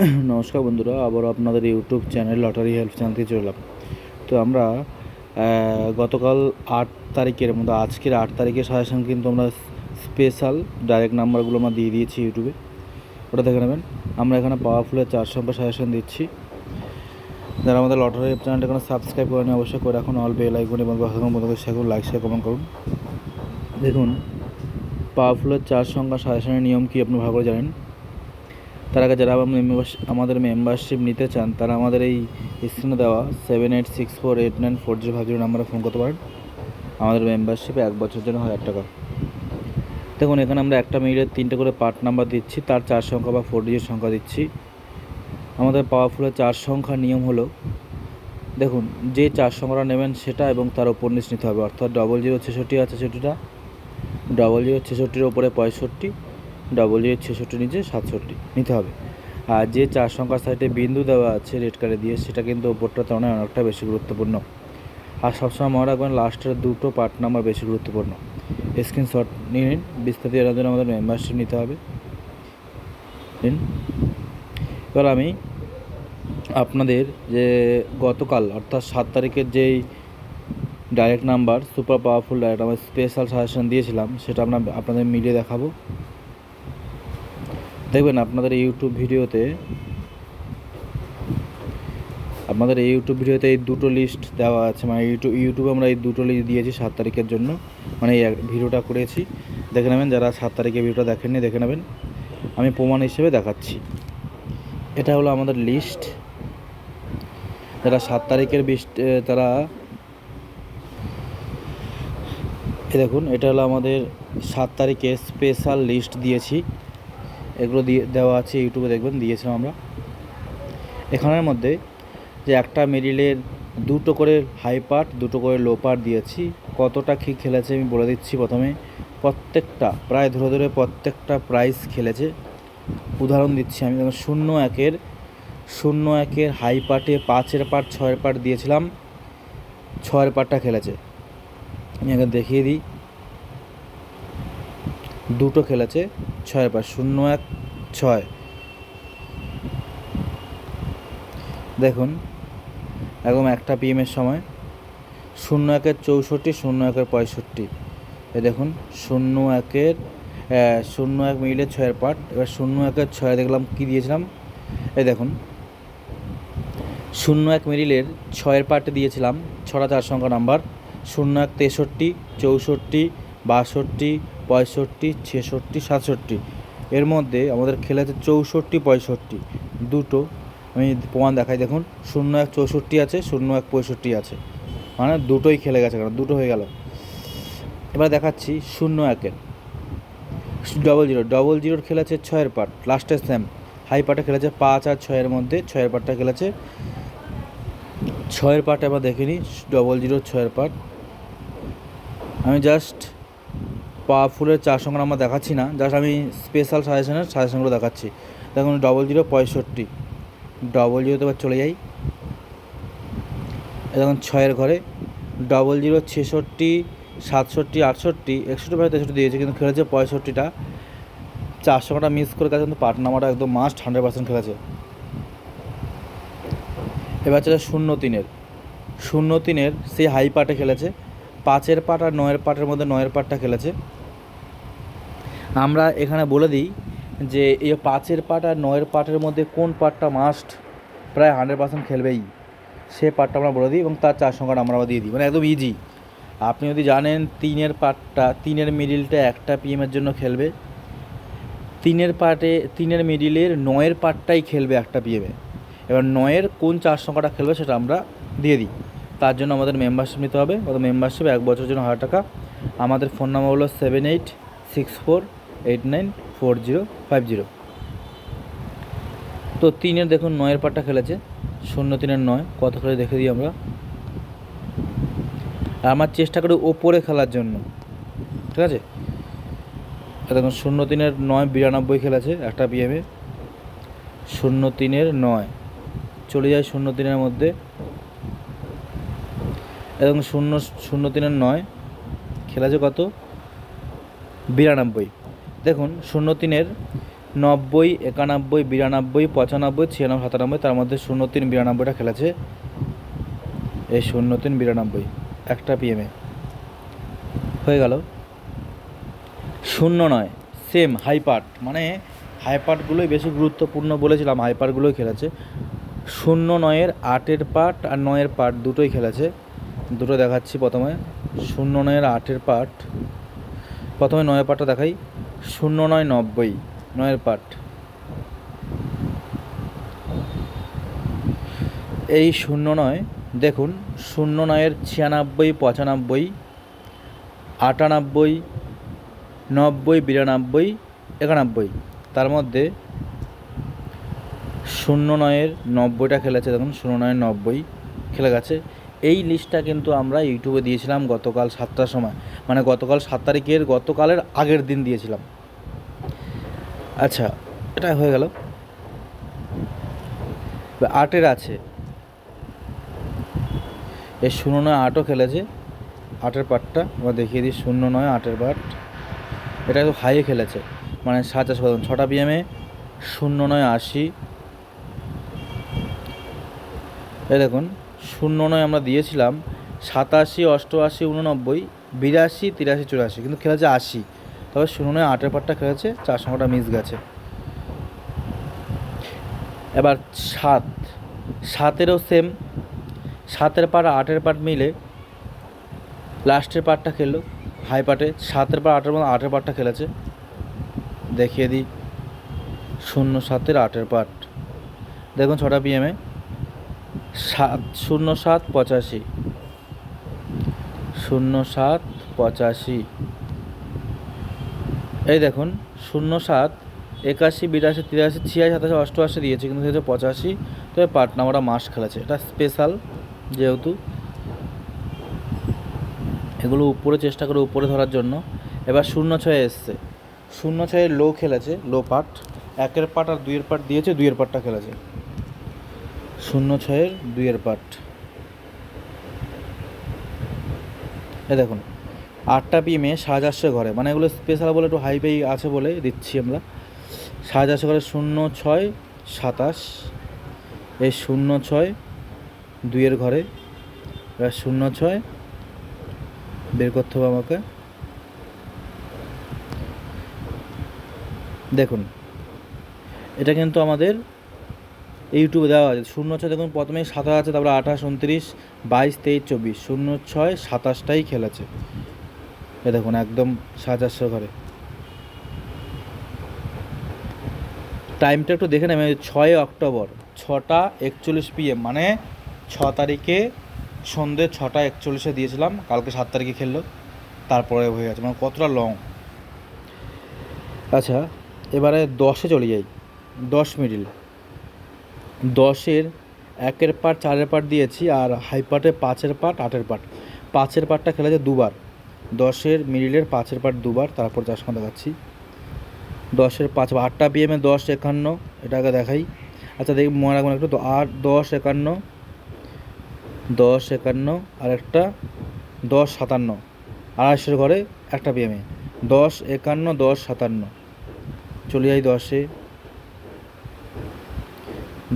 নমস্কার বন্ধুরা আবার আপনাদের ইউটিউব চ্যানেল লটারি হেল্প থেকে চললাম। তো আমরা গতকাল আট তারিখের মধ্যে, আজকের আট তারিখের সাজেশন কিন্তু আমরা স্পেশাল ডাইরেক্ট নাম্বারগুলো আমরা দিয়ে দিয়েছি ইউটিউবে। ওটা দেখে নেবেন। আমরা এখানে পাওয়ারফুলের চার সংখ্যা সাজেশন দিচ্ছি। যারা আমাদের লটারি হেল্প চ্যানেলটা এখানে সাবস্ক্রাইব করেন অবশ্যই করে রাখুন। অল বেল আইকন এবং বন্ধুদের শেয়ার লাইক শেয়ার কমেন্ট করুন। দেখুন পাওয়ারফুলের চার সংখ্যা সাজেশনের নিয়ম কি আপনি ভালো করে জানেন? তার আগে যারা আমাদের মেম্বারশিপ নিতে চান, তারা আমাদের এই স্ক্রিনে দেওয়া seven eight six four eight nine four zero five zero নাম্বারে ফোন করতে পারেন। আমাদের মেম্বারশিপে এক বছরের জন্য হাজার টাকা। দেখুন, এখানে আমরা একটা মিনিটের তিনটে করে পার্ট নাম্বার দিচ্ছি, তার চার সংখ্যা বা ফোর ডিজিট সংখ্যা দিচ্ছি। আমাদের পাওয়ারফুলের চার সংখ্যার নিয়ম হলো, দেখুন, যে চার সংখ্যাটা নেবেন সেটা এবং তার ওপর নিচ নিতে হবে। অর্থাৎ ডবল জিরো ছেষট্টি আছে সেটিটা ডবল জিরো ছেষট্টির ওপরে পঁয়ষট্টি ডবল জিরো ছেষট্টি নিচে সাতষট্টি, নিতে হবে। আর যে চার সংখ্যার সাইডে বিন্দু দেওয়া আছে রেড কার্ডে দিয়ে, সেটা কিন্তু ওপরটা তুলনায় অনেকটা বেশি গুরুত্বপূর্ণ। আর সবসময় মনে রাখবেন লাস্টের দুটো পার্ট নাম্বার বেশি গুরুত্বপূর্ণ। স্ক্রিনশট নিয়ে নিন, বিস্তারিত জানার জন্য আমাদের মেম্বারশিপ নিতে হবে। নিন এবার আমি আপনাদের যে গতকাল, অর্থাৎ সাত তারিখের যেই direct number super powerful direct আমার স্পেশাল সাজেশন দিয়েছিলাম, সেটা আমরা আপনাদের মিলিয়ে দেখাবো। দেখবেন আপনাদের ইউটিউব ভিডিওতে, আপনাদের এই ইউটিউব ভিডিওতে এই দুটো লিস্ট দেওয়া আছে। মানে ইউটিউব ইউটিউবে আমরা এই দুটো লিস্ট দিয়েছি সাত তারিখের জন্য। মানে এই ভিডিওটা করেছি। দেখে নেবেন যারা সাত তারিখে ভিডিওটা দেখেননি, দেখে নেবেন। আমি প্রমাণ হিসেবে দেখাচ্ছি। এটা হলো আমাদের লিস্ট যারা সাত তারিখের বিশ তারা এ দেখুন, এটা হলো আমাদের সাত তারিখে স্পেশাল লিস্ট দিয়েছি। এগুলো দিয়ে দেওয়া আছে, ইউটিউবে দেখবেন, দিয়েছিলাম আমরা। এখানের মধ্যে যে একটা মিডিলের দুটো করে হাই পার্ট দুটো করে লো পার্ট দিয়েছি। কতটা কী খেলেছে আমি বলে দিচ্ছি প্রথমে। প্রত্যেকটা, প্রায় ধরে ধরে প্রত্যেকটা প্রাইস খেলেছে। উদাহরণ দিচ্ছি আমি, যেমন শূন্য একের শূন্য একের হাই পার্টে পাঁচের পার্ট ছয়ের পার্ট দিয়েছিলাম। ছয়ের পার্টটা খেলেছে। আমি আগে দেখিয়ে দিই। দুটো খেলেছে, ছয় পাঁচ, শূন্য এক, ছয়। দেখুন একদম একটা পিএমের সময়, শূন্য একের চৌষট্টি, শূন্য একের পঁয়ষট্টি। এ দেখুন, শূন্য একের শূন্য এক মিনিটের ছয়ের পার্ট এবার শূন্য একের ছয় দেখলাম কী দিয়েছিলাম? এই দেখুন, শূন্য এক মিডিলের ছয়ের পার্টে দিয়েছিলাম, ছটা চার সংখ্যা নাম্বার, শূন্য এক তেষট্টি, চৌষট্টি, বাষট্টি পঁয়ষট্টি, ছেষট্টি, সাতষট্টি। এর মধ্যে আমাদের খেলেছে চৌষট্টি, পঁয়ষট্টি। দুটো। আমি প্রমাণ দেখাই, দেখুন। শূন্য এক চৌষট্টি আছে, শূন্য এক পঁয়ষট্টি আছে। মানে দুটোই খেলে গেছে কারণ দুটো হয়ে গেল। এবার দেখাচ্ছি শূন্য একের। ডবল জিরো ডবল জিরোর খেলেছে ছয়ের পার্ট লাস্টে স্যাম হাই পার্টে খেলেছে পাঁচ আর ছয়ের মধ্যে। ছয়ের পার্টটা খেলেছে ছয়ের পার্ট এবার দেখিনি। ডবল জিরো ছয়ের পার্ট আমি জাস্ট পাওয়ারফুলের চার সংখ্যা আমরা দেখাচ্ছি না। জাস্ট আমি স্পেশাল সাজেশনের সাজেশনগুলো দেখাচ্ছি। দেখুন ডবল জিরো পঁয়ষট্টি। ডবল জিরোতে এবার চলে যাই। দেখুন, ছয়ের ঘরে। ডবল জিরো ছেষট্টি, সাতষট্টি, আটষট্টি। একষট্টি ভাই তেষট্টি দিয়েছে, কিন্তু খেলেছে পঁয়ষট্টিটা। চার সংখ্যাটা মিস করে গেছে, কিন্তু পাট নামাটা একদম মাস্ট হান্ড্রেড পার্সেন্ট খেলেছে। এবার চলে শূন্য তিনের। শূন্য তিনের সেই হাই পার্টে খেলেছে। পাঁচের পাট আর নয়ের পাটের মধ্যে নয়ের পাটটা খেলেছে। আমরা এখানে বলে দিই যে এই পাঁচের পাট আর নয়ের পাটের মধ্যে কোন পাটটা মাস্ট প্রায় হান্ড্রেড পার্সেন্ট খেলবেই। সে পাটটা আমরা বলে দিই এবং তার চার সংখ্যাটা আমরা দিয়ে দিই। মানে একদম ইজি আপনি যদি জানেন তিনের পাটটা, তিনের মিডিলটা একটা পিএমের জন্য খেলবে। তিনের পার্টে তিনের মিডিলের নয়ের পার্টটাই খেলবে একটা পিএমে এবার নয়ের কোন চার সংখ্যাটা খেলবে সেটা আমরা দিয়ে দিই। তার জন্য আমাদের মেম্বারশিপ নিতে হবে। আমাদের মেম্বারশিপ এক বছরের জন্য হাজার টাকা। আমাদের ফোন নাম্বার হলো seven eight six four eight nine four zero five zero তো তিনের দেখুন নয়ের পার্টটা খেলেছে শূন্য তিনের নয় কত খেলে দেখে দিই আমরা আমার চেষ্টা করি ওপরে খেলার জন্য ঠিক আছে দেখুন শূন্য তিনের নয় বিরানব্বই খেলেছে একটা পিএমে শূন্য তিনের নয় চলে যায় শূন্য তিনের মধ্যে এবং শূন্য শূন্য তিনের নয় খেলেছে কত বিরানব্বই দেখুন শূন্য তিনের নব্বই, একানব্বই, বিরানব্বই, পঁচানব্বই, ছিয়ানব্বই, সাতানব্বই, তার মধ্যে শূন্য তিন বিরানব্বইটা খেলেছে। এই শূন্য তিন বিরানব্বই, একটা পিএমে হয়ে গেল। শূন্য নয় সেম হাই পার্ট মানে হাই পার্টগুলোই বেশি গুরুত্বপূর্ণ বলেছিলাম হাই পার্টগুলোই খেলেছে। শূন্য নয়ের আটের পার্ট আর নয়ের পার্ট দুটোই খেলেছে। দুটো দেখাচ্ছি প্রথমে। শূন্য নয়ের আটের পার্ট প্রথমে নয়ের পার্টটা দেখাই। শূন্য নয় নব্বই, নয়ের পার্ট এই শূন্য নয়, দেখুন, শূন্য নয়ের ছিয়ানব্বই, পঁচানব্বই, আটানব্বই, নব্বই, বিরানব্বই, একানব্বই। তার মধ্যে শূন্য নয়ের নব্বইটা খেলেছে, দেখুন, শূন্য নয়ের নব্বই খেলে গেছে। এই লিস্টটা কিন্তু আমরা ইউটিউবে দিয়েছিলাম গতকাল সাতটার সময়। মানে গতকাল সাত তারিখের গতকালের আগের দিন দিয়েছিলাম। আচ্ছা এটা হয়ে গেল। আটের আছে। এই শূন্য নয়, আটও খেলেছে। আটের পার্টটা আমরা দেখিয়ে দিই, শূন্য নয়, আটের পার্ট এটা একটু হাইয়ে খেলেছে। মানে সাতাশ কদম ছটা বিএমে শূন্য নয়, আশি। এই দেখুন, শূন্য নয় আমরা দিয়েছিলাম। সাতাশি, অষ্টআশি, উননব্বই। বিরাশি, তিরাশি, চুরাশি, কিন্তু খেলেছে আশি। তবে শূন্য নয় আটের পার্টটা খেলেছে, চার সংখ্যাটা মিস গেছে। এবার সাত। সাতেরও সেম সাতের আর আটের পার্ট মিলে লাস্টের পার্টটা খেললো হাই পার্টে সাতের পার আটের আটের পার্টটা খেলেছে। দেখিয়ে দিই। শূন্য সাতের আটের পার্ট দেখুন ছটা পিএমে সাত, শূন্য সাত, পঁচাশি। শূন্য সাত পঁচাশি। এই দেখুন শূন্য সাত একাশি, বিরাশি, তিরাশি, ছিয়াশি, সাতাশি, অষ্টআশি দিয়েছে, কিন্তু হচ্ছে পঁচাশি। তবে পার্ট নাম্বারটা মাস খেলেছে। এটা স্পেশাল যেহেতু। এগুলো উপরে চেষ্টা করে উপরে ধরার জন্য। এবার শূন্য ছয়ে এসছে। শূন্য ছয়ে লো খেলেছে, লো পার্ট। একের পার্ট আর দুইয়ের পার্ট দিয়েছে, দুইয়ের পার্টটা খেলেছে। শূন্য ছয়ের দুইয়ের পার্ট। এ দেখুন, আটটা পিএমে সাড়ে চারশো ঘরে। মানে এগুলো স্পেশাল বলে একটু হাই পেই আছে বলে দিচ্ছি আমরা। সাড়ে চারশো ঘরে শূন্য ছয় সাতাশ, এই শূন্য ছয় দুইয়ের ঘরে, এবার শূন্য ছয় বের করতে হবে আমাকে। দেখুন, এটা কিন্তু আমাদের ইউটিউবে দেওয়া আছে। শূন্য ছয় দেখুন, প্রথমেই সাতাশ আছে, তারপরে আঠাশ, উনত্রিশ, বাইশ, তেইশ, চব্বিশ। শূন্য ছয় সাতাশটাই খেলেছে। এ দেখুন, একদম চারশো ঘরে টাইমটা একটু দেখে নেবে ছয় অক্টোবর, ছটা একচল্লিশ পিএম মানে ছ তারিখে সন্ধ্যে ছটা একচল্লিশে দিয়েছিলাম, কালকে সাত তারিখে খেললো, তারপরে হয়ে গেছে মানে কতটা লং আচ্ছা এবারে দশে চলে যাই, দশ মিডিল দশের একের পার্ট চারের পার্ট দিয়েছি আর হাই পার্টে পাঁচের পার্ট আটের পার্ট পাঁচের পার্টটা খেলেছে দুবার। দশের মিডিলের পাঁচের পার্ট দুবার, তারপর চার সময় দেখাচ্ছি। দশের পাঁচ আটটা পিএমে দশ, একান্ন, এটাকে দেখাই। আচ্ছা দেখি, মনে রাখবেন একটু আট দশ, একান্ন দশ, একান্ন, আর একটা দশ, সাতান্ন। আড়াইশোর ঘরে একটা পিএমে দশ, একান্ন, দশ, সাতান্ন। চলে যাই দশে।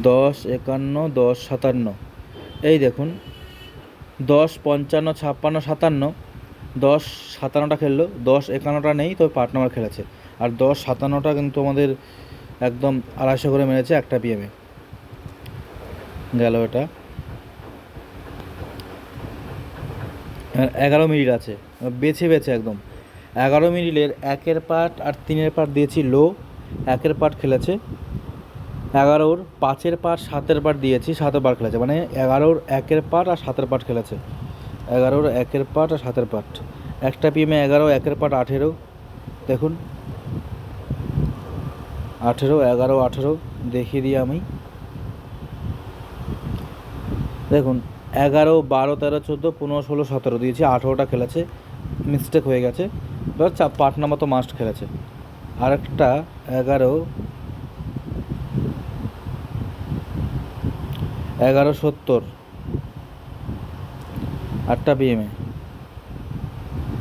দশ, একান্ন, দশ, সাতান্ন। এই দেখুন, দশ, পঞ্চান্ন, ছাপ্পান্ন, সাতান্ন, দশ, সাতান্নটা খেললো, দশ, একান্নটা নেই তবে পার্ট নাম্বার খেলেছে। আর দশ, সাতান্নটা কিন্তু আমাদের একদম আড়াইশো করে মেরেছে একটা পিএমে গেল এটা। এগারো মিনিট আছে, বেছে বেছে একদম। এগারো মিনিটের একের পার্ট আর তিনের পার্ট দিয়েছি লো, একের পার্ট খেলেছে। এগারোর পাঁচের পার্ট সাতের পার্ট দিয়েছি সাতের পার্ট খেলেছে। মানে এগারোর একের পার্ট আর সাতের পার্ট খেলেছে। এগারোর একের পার্ট আর সাতের পার্ট একটা পিএমে এগারো, একের পার্ট আঠেরো। দেখুন। আঠেরো, এগারো, আঠেরো। দেখিয়ে দিই আমি। দেখুন, এগারো, বারো, তেরো, চোদ্দ, পনেরো, ষোলো, সতেরো দিয়েছি, আঠেরোটা খেলেছে। মিস্টেক হয়ে গেছে। এবার চা পার্ট নাম্বার তো মাস্ট খেলেছে। আরেকটা, এগারো এগারো সত্তর, আটটা পিএমে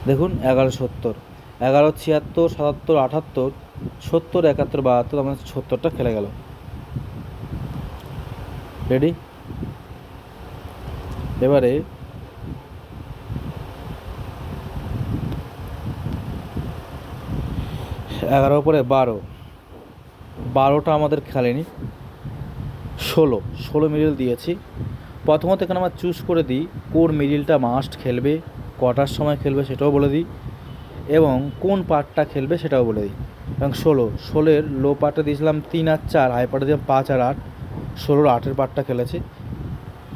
দেখুন, এগারো সত্তর, এগারো ছিয়াত্তর, সাতাত্তর, আটাত্তর, সত্তর, একাত্তর, বাহাত্তর আমার সত্তরটা খেলে গেল। রেডি এবারে এগারো পরে বারো, বারোটা আমাদের খেলেনি। ষোলো ষোলো মিডিল দিয়েছি। প্রথমত এখানে আমরা চুজ করে দিই কোন মিডিলটা মাস্ট খেলবে, কটার সময় খেলবে সেটাও বলে দিই এবং কোন পার্টটা খেলবে সেটাও বলে দিই। এবং ষোলো ষোলোর লো পার্টটা দিয়েছিলাম তিন আর চার হাই পার্টে দিলাম পাঁচ আর আট। ষোলোর আটের পার্টটা খেলেছে।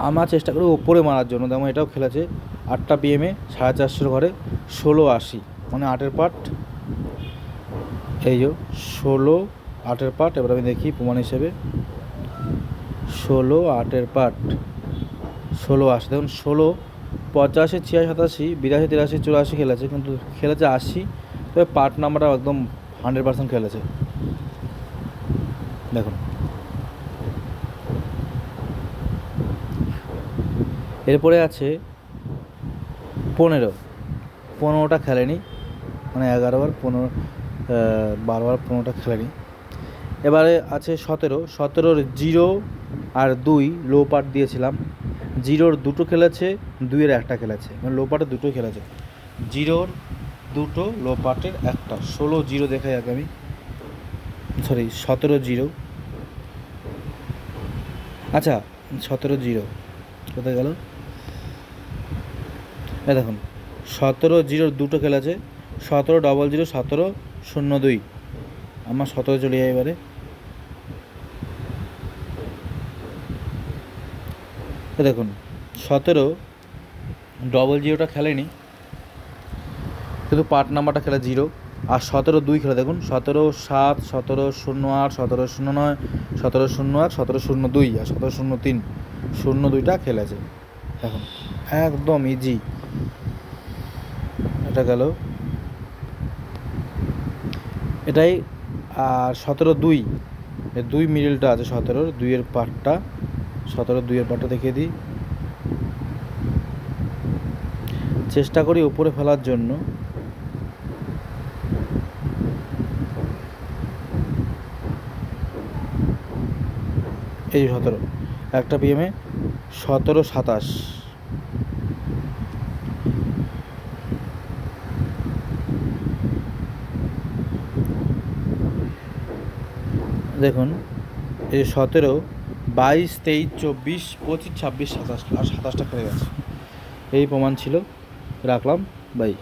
আমার চেষ্টা করি ওপরে মারার জন্য, যেমন এটাও খেলেছে। আটটা পিএমে সাড়ে চারশোর ঘরে ষোলো আশি মানে আটের পার্ট এই যে ষোলো, আটের পার্ট এবার আমি দেখি প্রমাণ হিসেবে। ষোলো আটের পার্ট ষোলো আশি দেখুন, ষোলো, পঁচাশি, ছিয়াশি, সাতাশি, বিরাশি, তিরাশি, চুরাশি খেলেছে, কিন্তু খেলেছে আশি, তবে পার্ট নাম্বারটা একদম হান্ড্রেড পার্সেন্ট খেলেছে। দেখুন। এরপরে আছে পনেরো। পনেরোটা খেলেনি মানে এগারো বার পনেরো বারো বার পনেরোটা খেলেনি। এবারে আছে সতেরো। সতেরোর জিরো আর দুই লো পার্ট দিয়েছিলাম। জিরোর দুটো খেলেছে, দুইয়ের একটা খেলেছে। মানে লো পার্টে দুটো খেলেছে। জিরোর দুটো লো পার্টের একটা। ষোলো জিরো দেখা যাক আমি। সরি সতেরো জিরো। আচ্ছা সতেরো জিরো। কোথায় গেল? দেখুন, সতেরো জিরোর দুটো খেলেছে। সতেরো ডবল জিরো সতেরো, শূন্য দুই। আমার সতেরো চলে যায় এবারে। দেখুন, সতেরো ডবল জিরোটা খেলেনি, কিন্তু পার্ট নাম্বারটা খেলে জিরো আর সতেরো দুই খেলে, দেখুন, সতেরো সাত, সতেরো শূন্য আট, সতেরো শূন্য নয়, সতেরো শূন্য এক, সতেরো শূন্য দুই, আর সতেরো শূন্য তিন, শূন্য দুইটা খেলেছে। এখন একদম ইজি এটা গেল। এটাই, আর সতেরো দুই দুই মিডিলটা আছে সতেরোর, দুইয়ের পার্টটা সতেরো দুইয়ের পার্টটা দেখিয়ে দিই। চেষ্টা করি উপরে ফেলার জন্য। এই সতেরো, একটা পিএমে সতেরো সাতাশ। দেখুন, এই সতেরো বাইশ, তেইশ, চব্বিশ, পঁচিশ, ছাব্বিশ, সাতাশ আর সাতাশটা খেলে গেছে। এই প্রমাণ ছিল। রাখলাম। বাই।